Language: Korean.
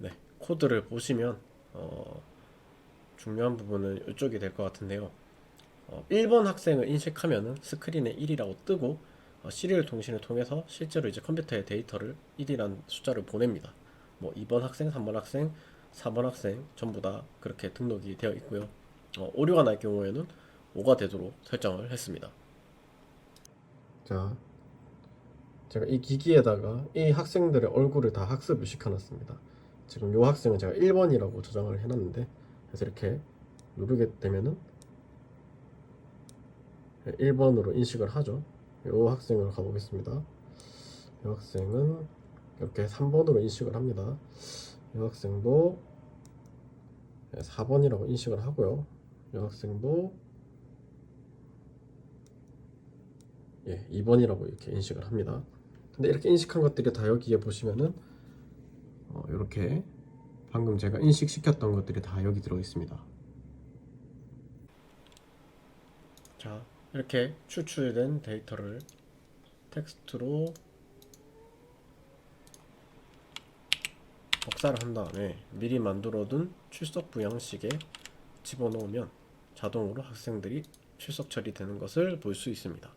네, 코드를 보시면 어, 중요한 부분은 이쪽이 될 것 같은데요. 어, 1번 학생을 인식하면은 스크린에 1이라고 뜨고 어, 시리얼 통신을 통해서 실제로 이제 컴퓨터에 데이터를 1이라는 숫자를 보냅니다. 뭐 2번 학생, 3번 학생, 4번 학생 전부 다 그렇게 등록이 되어 있고요. 어, 오류가 날 경우에는 5가 되도록 설정을 했습니다. 자, 제가 이 기기에다가 이 학생들의 얼굴을 다 학습을 시켜놨습니다. 지금 이 학생은 제가 1번이라고 저장을 해놨는데 그래서 이렇게 누르게 되면은 1번으로 인식을 하죠. 이 학생을 가보겠습니다. 이 학생은 이렇게 3번으로 인식을 합니다. 이 학생도 4번이라고 인식을 하고요. 이 학생도 예, 2번이라고 이렇게 인식을 합니다. 근데 이렇게 인식한 것들이 다 여기에 보시면은 어, 이렇게 방금 제가 인식시켰던 것들이 다 여기 들어 있습니다. 자, 이렇게 추출된 데이터를 텍스트로 복사를 한 다음에 미리 만들어둔 출석부 양식에 집어넣으면 자동으로 학생들이 출석 처리되는 것을 볼 수 있습니다.